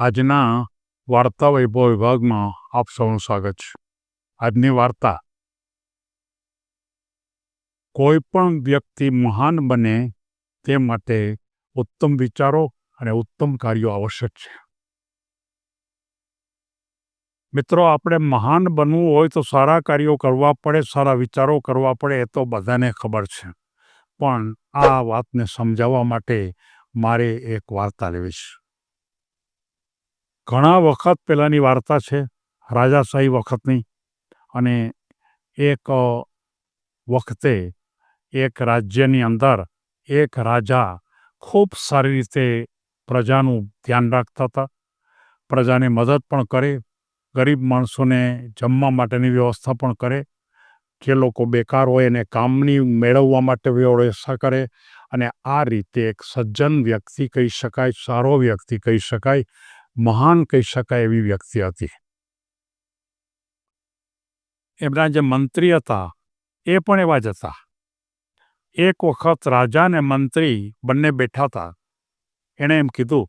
આજના વાર્તા વૈભવ વિભાગમાં આપ સૌનું સ્વાગત છે. આજની વાર્તા. કોઈ પણ વ્યક્તિ મહાન બને તે માટે ઉત્તમ વિચારો અને ઉત્તમ કાર્યો આવશ્યક છે. મિત્રો, આપણે મહાન બનવું હોય તો સારા કાર્યો કરવા પડે, સારા વિચારો કરવા પડે, એ તો બધાને ખબર છે. પણ આ વાતને સમજાવવા માટે મારે એક વાર્તા લેવી છે. ઘણા વખત પહેલાંની વાર્તા છે રાજાશાહી વખતની. અને એક વખતે એક રાજ્યની અંદર એક રાજા ખૂબ સારી રીતે પ્રજાનું ધ્યાન રાખતા હતા. પ્રજાને મદદ પણ કરે, ગરીબ માણસોને જમવા માટેની વ્યવસ્થા પણ કરે. જે લોકો બેકાર હોય એને કામની મેળવવા માટે વ્યવસ્થા કરે. અને આ રીતે એક સજ્જન વ્યક્તિ કહી શકાય, સારો વ્યક્તિ કહી શકાય. મહાન કહી શકાય એવી વ્યક્તિ હતી. એમના જે મંત્રી હતા, એ પણ એવા જ હતા. એક વખત રાજા અને મંત્રી બંને બેઠા હતા. એણે એમ કીધું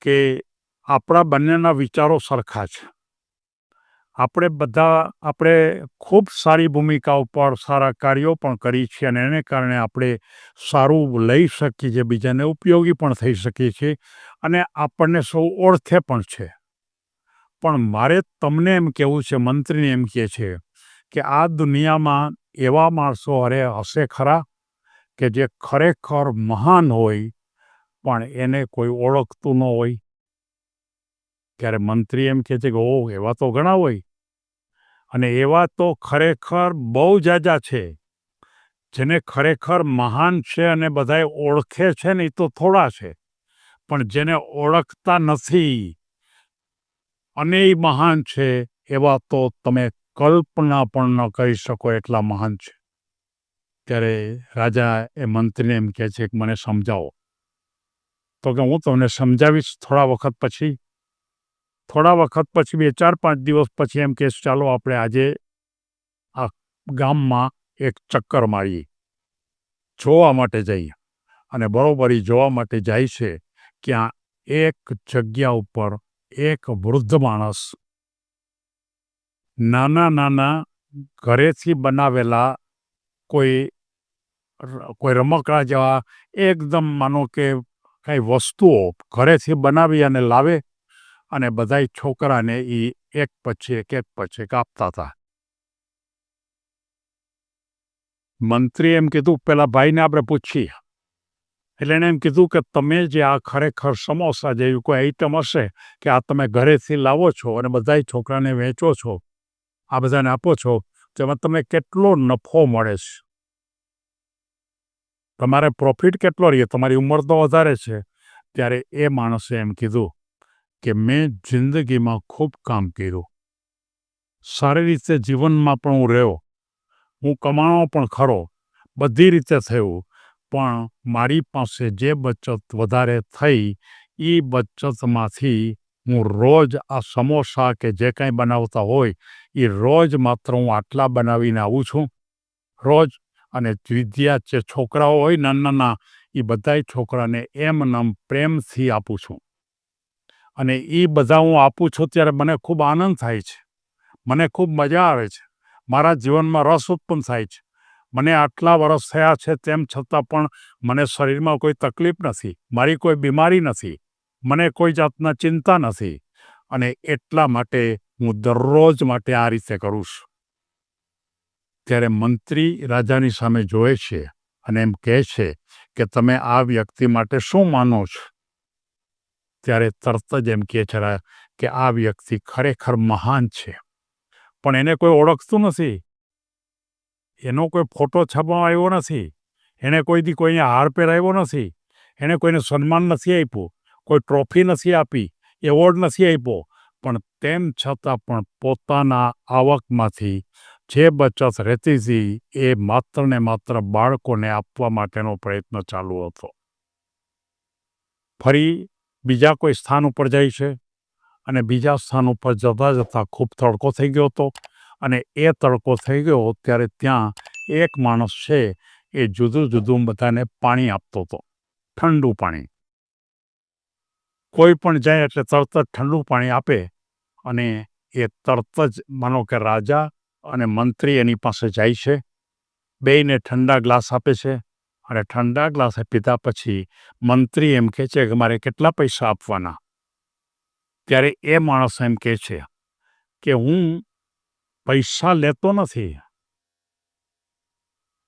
કે, આપણા બંનેના વિચારો સરખા છે. આપણે બધા, આપણે ખૂબ સારી ભૂમિકા ઉપર સારા કાર્યો પણ કરી છે અને એને કારણે આપણે સારું લઈ શકીએ છીએ, બીજાને ઉપયોગી પણ થઈ શકીએ છીએ અને આપણને સૌ ઓળખે પણ છે. પણ મારે તમને એમ કહેવું છે, મંત્રીને એમ કહે છે કે આ દુનિયામાં એવા માણસો અરે હશે ખરા કે જે ખરેખર મહાન હોય પણ એને કોઈ ઓળખતું ન હોય. ત્યારે મંત્રી એમ કહે છે કે ઓહ, એવા તો ઘણા હોય. અને એવા તો ખરેખર બહુ જાજા છે, જેને ખરેખર મહાન છે અને બધાએ ઓળખે છે ને એ તો થોડા છે, પણ જેને ઓળખતા નથી અને એ મહાન છે, એવા તો તમે કલ્પના પણ ન કરી શકો એટલા મહાન છે. ત્યારે રાજા એ મંત્રીને એમ કહે છે કે, મને સમજાવો. તો કે, હું તમને સમજાવીશ થોડા વખત પછી. થોડા વખત પછી, બે ચાર પાંચ દિવસ પછી એમ કે ચાલો આપણે આજે આ ગામમાં એક ચક્કર મારીએ. જોવા માટે જઈએ. અને બરોબર જોવા માટે જાય છે ક્યાં એક જગ્યા ઉપર એક વૃદ્ધ માણસ નાના નાના ઘરેથી બનાવેલા કોઈ કોઈ રમકડા જેવા એકદમ માનો કે કંઈ વસ્તુઓ ઘરેથી બનાવી અને લાવે અને બધાય છોકરાને એ એક પછી એક એક પછી એક આપતા હતા મંત્રી એમ કીધું, પેલા ભાઈને આપણે પૂછીએ. એટલે એણે એમ કીધું કે, તમે જે આ ખરેખર સમોસા જેવી કોઈ આઈટમ હશે કે આ તમે ઘરેથી લાવો છો અને બધાય છોકરાને વેચો છો, આ બધાને આપો છો, તેમાં તમને કેટલો નફો મળે છે? તમારે પ્રોફિટ કેટલો રહીએ તમારી ઉંમર તો વધારે છે. ત્યારે એ માણસે એમ કીધું કે મેં જિંદગીમાં ખૂબ કામ કર્યું. સારી રીતે જીવનમાં પણ હું રહ્યો. હું કમાણો પણ ખરો. બધી રીતે થયું. પણ મારી પાસે જે બચત વધારે થઈ એ બચતમાંથી હું રોજ આ સમોસા કે જે કાંઈ બનાવતા હોય એ રોજ માત્ર હું આટલા બનાવીને આવું છું. રોજ અને વિદ્યા જે છોકરાઓ હોય નાના નાના એ બધાય છોકરાને એમ નામ પ્રેમથી આપું છું. અને એ બધા હું આપું છું ત્યારે મને ખૂબ આનંદ થાય છે. મને ખૂબ મજા આવે છે. મારા જીવનમાં રસ ઉત્પન્ન થાય છે. મને આટલા વર્ષ થયા છે તેમ છતાં પણ મને શરીરમાં કોઈ તકલીફ નથી, મારી કોઈ બીમારી નથી, મને કોઈ જાતના ચિંતા નથી અને એટલા માટે હું દરરોજ માટે આ રીતે કરું છું. ત્યારે મંત્રી રાજાની સામે જોવે છે અને એમ કહે છે કે તમે આ વ્યક્તિ માટે શું માનો છો? ત્યારે તરત જ એમ કહે છે કે આ વ્યક્તિ ખરેખર મહાન છે. પણ એને કોઈ ઓળખતું નથી. એનો કોઈ ફોટો છાપવામાં આવ્યો નથી. એણે કોઈથી કોઈને હાર પહેરાવ્યો નથી. એણે કોઈને સન્માન નથી આપ્યું. કોઈ ટ્રોફી નથી આપી. એવોર્ડ નથી આપ્યો. પણ તેમ છતાં પણ પોતાના આવકમાંથી જે બચત રહેતી હતી, એ માત્ર ને માત્ર બાળકોને આપવા માટેનો પ્રયત્ન ચાલુ હતો. ફરી બીજા કોઈ સ્થાન ઉપર જાય છે અને બીજા સ્થાન ઉપર જતાં જતાં ખૂબ તડકો થઈ ગયો હતો અને એ તડકો થઈ ગયો ત્યારે ત્યાં એક માણસ છે એ જુદું જુદું બધાને પાણી આપતો હતો, ઠંડુ પાણી. કોઈ પણ જાય એટલે તરત જ ઠંડુ પાણી આપે અને એ તરત જ માનો કે રાજા અને મંત્રી એની પાસે જાય છે, બેયને ઠંડા ગ્લાસ આપે છે અને ઠંડા ગ્લાસે પીધા પછી મંત્રી એમ કહે છે કે મારે કેટલા પૈસા આપવાના? ત્યારે એ માણસ એમ કહે છે કે હું પૈસા લેતો નથી.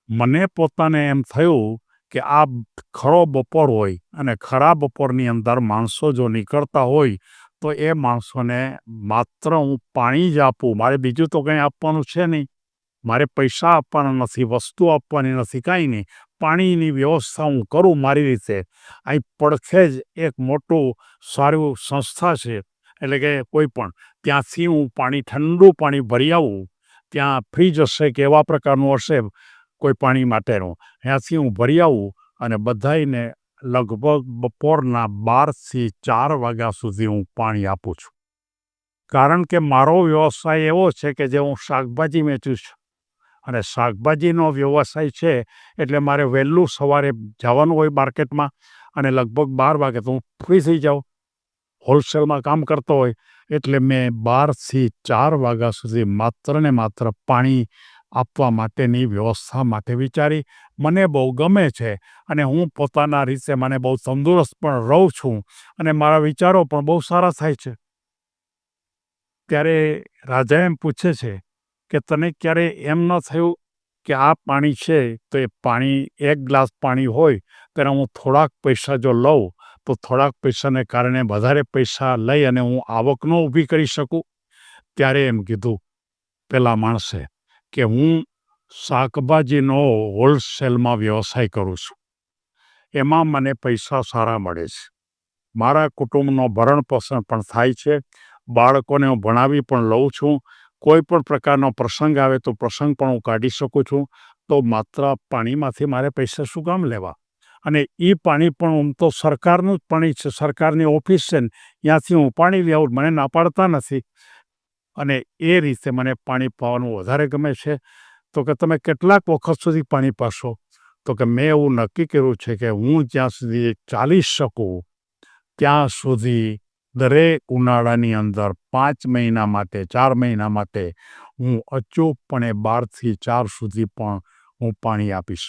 મને પોતાને એમ થયું કે આ ખરો બપોર હોય અને ખરા બપોરની અંદર માણસો જો નીકળતા હોય તો એ માણસોને માત્ર હું પાણી જ આપું. મારે બીજું તો કંઈ આપવાનું છે નહીં. મારે પૈસા આપવાના નથી, વસ્તુ આપવાની નથી, કાંઈ નહીં. પાણીની વ્યવસ્થા હું કરું મારી રીતે, અહીં પડખે જ એક મોટું સારું સંસ્થા છે, એટલે કે કોઈ પણ, ત્યાંથી હું પાણી, ઠંડુ પાણી ભરી આવું, ત્યાં ફ્રીજ હશે કે એવા પ્રકારનું હશે કોઈ પાણી માટેનું, ત્યાંથી હું ભરી આવું અને બધાઈને લગભગ બપોરના બારથી ચાર વાગ્યા સુધી હું પાણી આપું છું. કારણ કે મારો વ્યવસાય એવો છે કે જે હું શાકભાજી વેચું છું. અને શાકભાજીનો વ્યવસાય છે એટલે મારે વહેલું સવારે જવાનું હોય માર્કેટમાં અને લગભગ બાર વાગે તો હું ફ્રી થઈ જાઉં. હોલસેલમાં કામ કરતો હોય એટલે મેં બારથી ચાર વાગ્યા સુધી માત્ર ને માત્ર પાણી આપવા માટેની વ્યવસ્થા માટે વિચારી. મને બહુ ગમે છે અને હું પોતાના રીતે મને બહુ તંદુરસ્ત પણ રહું છું અને મારા વિચારો પણ બહુ સારા થાય છે. ત્યારે રાજા એમ પૂછે છે કે તને ક્યારે એમ ન થયું કે આ પાણી છે, તો એ પાણી, એક ગ્લાસ પાણી હોય, ત્યારે હું થોડાક પૈસા જો લઉં, તો થોડાક પૈસાને કારણે વધારે પૈસા લઈ અને હું આવકનો ઊભી કરી શકું? ત્યારે એમ કીધું, પેલા માણસે, કે હું શાકભાજીનો હોલસેલમાં વ્યવસાય કરું છું. એમાં મને પૈસા સારા મળે છે. મારા કુટુંબનો ભરણ પોષણ પણ થાય છે. બાળકોને હું ભણાવી પણ લઉં છું. કોઈ પણ પ્રકારનો પ્રસંગ આવે તો પ્રસંગ પણ હું કાઢી શકું છું. તો માત્ર પાણીમાંથી મારે પૈસા શું કામ લેવા? અને એ પાણી પણ હું તો સરકારનું જ પાણી છે, સરકારની ઓફિસ છે ને, ત્યાંથી હું પાણી લેવું મને ના પાડતા નથી. અને એ રીતે મને પાણી પાવાનું વધારે ગમે છે. તો કે તમે કેટલાક વખત સુધી પાણી પાશો? તો કે મેં એવું નક્કી કર્યું છે કે હું જ્યાં સુધી ચાલી શકું, ત્યાં સુધી દરેક ઉનાળાની અંદર પાંચ મહિના માટે, ચાર મહિના માટે હું અચૂકપણે બારથી ચાર સુધી પણ હું પાણી આપીશ.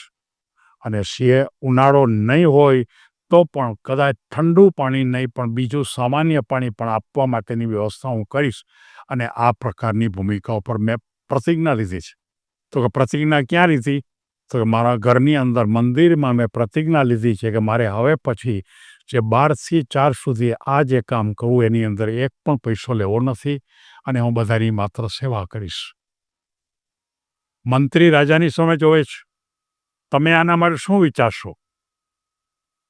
અને શે ઉનાળો નહીં હોય તો પણ કદાચ ઠંડુ પાણી નહીં, પણ બીજું સામાન્ય પાણી પણ આપવા માટેની વ્યવસ્થા હું કરીશ. અને આ પ્રકારની ભૂમિકા ઉપર મેં પ્રતિજ્ઞા લીધી છે. તો કે પ્રતિજ્ઞા ક્યાં લીધી? તો કે મારા ઘરની અંદર મંદિરમાં મેં પ્રતિજ્ઞા લીધી છે કે મારે હવે પછી જે બારથી ચાર સુધી આ જે કામ કરવું એની અંદર એક પણ પૈસો લેવો નથી અને હું બધાની માત્ર સેવા કરીશ. મંત્રી રાજાની સામે જોવે છે. તમે આના માટે શું વિચારશો?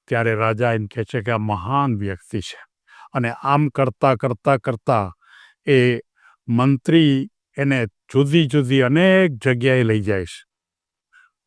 ત્યારે રાજા એમ કહે છે કે આ મહાન વ્યક્તિ છે અને આમ કરતાં કરતાં કરતાં એ મંત્રી એને જુદી જુદી અનેક જગ્યાએ લઈ જાય છે.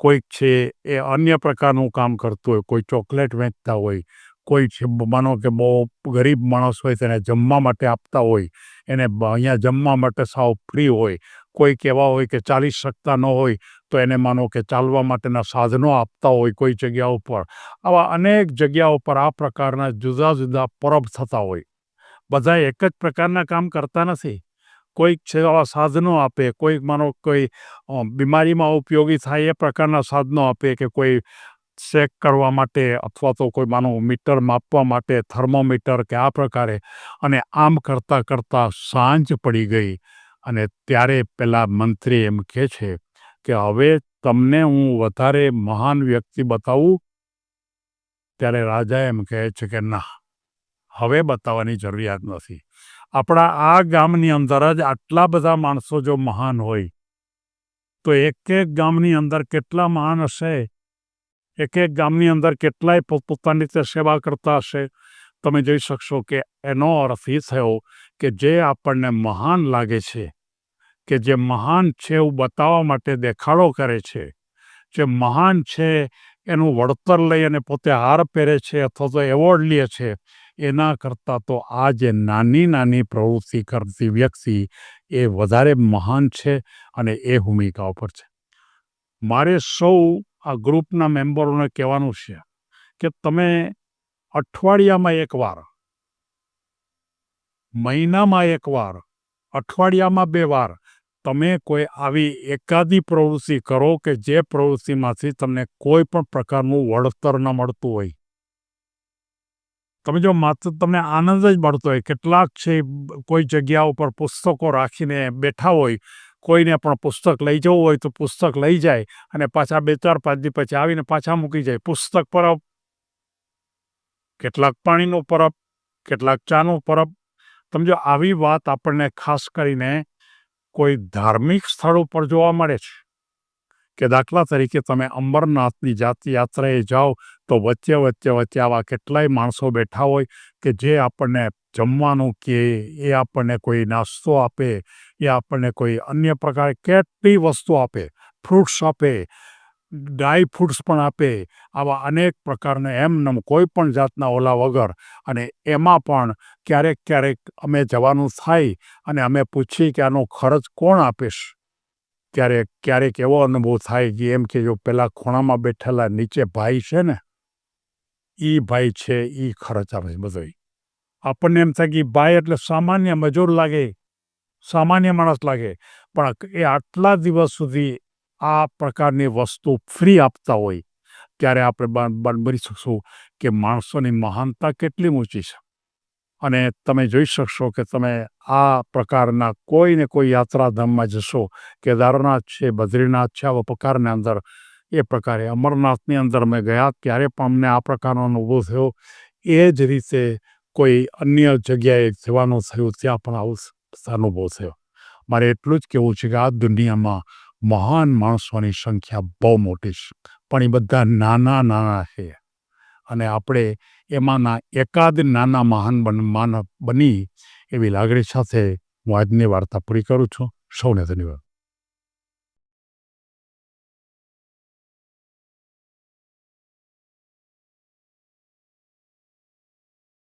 કોઈક છે એ અન્ય પ્રકારનું કામ કરતું હોય, કોઈ ચોકલેટ વેચતા હોય કોઈ માનો કે બહુ ગરીબ માણસ હોય તેને જમવા માટે આપતા હોય, એને અહીંયા જમવા માટે સાવ ફ્રી હોય, કોઈ કહેવા હોય કે ચાલી શકતા ન હોય, તો એને માનો કે ચાલવા માટેના સાધનો આપતા હોય કોઈ જગ્યા ઉપર. આવા અનેક જગ્યા ઉપર આ પ્રકારના જુદા જુદા પરબ થતા હોય. બધા એક જ પ્રકારના કામ કરતા નથી. કોઈક આવા સાધનો આપે, કોઈક માનો કોઈ બીમારીમાં ઉપયોગી થાય એ પ્રકારના સાધનો આપે કે કોઈ ચેક કરવા માટે અથવા તો કોઈ માનો મીટર માપવા માટે થર્મોમીટર કે આ પ્રકારે અને આમ કરતાં કરતાં સાંજ પડી ગઈ. અને ત્યારે પેલા મંત્રી એમ કહે છે કે, હવે તમને હું વધારે મહાન વ્યક્તિ બતાવું. ત્યારે રાજા એમ કહે છે કે, ના, હવે બતાવવાની જરૂરિયાત નથી. આપણા આ ગામની અંદર જ આટલા બધા માણસો જો મહાન હોય, તો એક એક ગામની અંદર કેટલા મહાન હશે? એક એક ગામની અંદર કેટલાય પોતપોતાની રીતે સેવા કરતા હશે, તમે જોઈ શકશો કે એનો અર્થ એ થયો કે જે આપણને મહાન લાગે છે, કે જે મહાન છે એવું બતાવવા માટે દેખાડો કરે છે, જે મહાન છે એનું વળતર લઈ અને પોતે હાર પહેરે છે અથવા તો એવોર્ડ લે છે, એના કરતાં તો આ જે નાની નાની પ્રવૃત્તિ કરતી વ્યક્તિ એ વધારે મહાન છે અને એ ભૂમિકા ઉપર છે. મારે સૌ આ ગ્રુપના મેમ્બરોને કહેવાનું છે કે તમે અઠવાડિયામાં એકવાર, મહિનામાં એકવાર, અઠવાડિયામાં બે વાર તમે કોઈ આવી એકાદી પ્રવૃત્તિ કરો કે જે પ્રવૃત્તિમાંથી તમને કોઈ પણ પ્રકારનું વળતર ન મળતું હોય. તમે જો માત્ર તમને આનંદ જ મળતો હોય, કેટલાક છે કોઈ જગ્યા ઉપર પુસ્તકો રાખીને બેઠા હોય કોઈને પણ પુસ્તક લઈ જવું હોય તો પુસ્તક લઈ જાય અને પાછા બે ચાર પાંચ દી પછી આવીને પાછા મૂકી જાય. પુસ્તક પરબ, કેટલાક પાણીનો પરબ, કેટલાક ચાનો પરબ. તમે જો આવી વાત આપણને ખાસ કરીને કોઈ ધાર્મિક સ્થળ ઉપર જોવા મળે છે કે દાખલા તરીકે તમે અંબરનાથની જાતિ યાત્રાએ જાઓ, તો વચ્ચે વચ્ચે વચ્ચે આવા કેટલાય માણસો બેઠા હોય કે જે આપણને જમવાનું કે એ આપણને કોઈ નાસ્તો આપે, એ આપણને કોઈ અન્ય પ્રકારે કેટલી વસ્તુ આપે ફ્રૂટ્સ આપે ડ્રાય ફ્રૂટ્સ પણ આપે, આવા અનેક પ્રકારના એમનેમ કોઈ પણ જાતના ઓલા વગર. અને એમાં પણ ક્યારેક ક્યારેક અમે જવાનું થાય અને અમે પૂછીએ કે આનો ખર્ચ કોણ આપીશ ત્યારે ક્યારેક એવો અનુભવ થાય કે એમ કે જો પેલા ખૂણામાં બેઠેલા નીચે ભાઈ છે ને એ ભાઈ છે એ ખર્ચ આપે છે બધો આપણને એમ થાય કે ભાઈ એટલે સામાન્ય મજૂર લાગે, સામાન્ય માણસ લાગે, પણ એ આટલા દિવસ સુધી આ પ્રકારની વસ્તુ ફ્રી આપતા હોય, ત્યારે આપણે બની શકશું કે માણસોની મહાનતા કેટલી ઊંચી છે. અને તમે જોઈ શકશો કે તમે આ પ્રકારના કોઈ ને કોઈ યાત્રાધામમાં જશો કેદારનાથ છે, બદ્રીનાથ છે, આવા પ્રકારના અંદર. એ પ્રકારે અમરનાથની અંદર મેં ગયા, ત્યારે પણ અમને આ પ્રકારનો અનુભવ થયો. એ જ રીતે કોઈ અન્ય જગ્યાએ જવાનું થયું, ત્યાં પણ આવું અનુભવ થયો. મારે એટલું જ કહેવું છે કે આ દુનિયામાં મહાન માણસોની સંખ્યા બહુ મોટી છે. પણ એ બધા નાના નાના છે. અને આપણે એમાંના એકાદ નાના મહાન બન, માનવ બની એવી લાગણી સાથે હું આજની વાર્તા પૂરી કરું છું. સૌને ધન્યવાદ.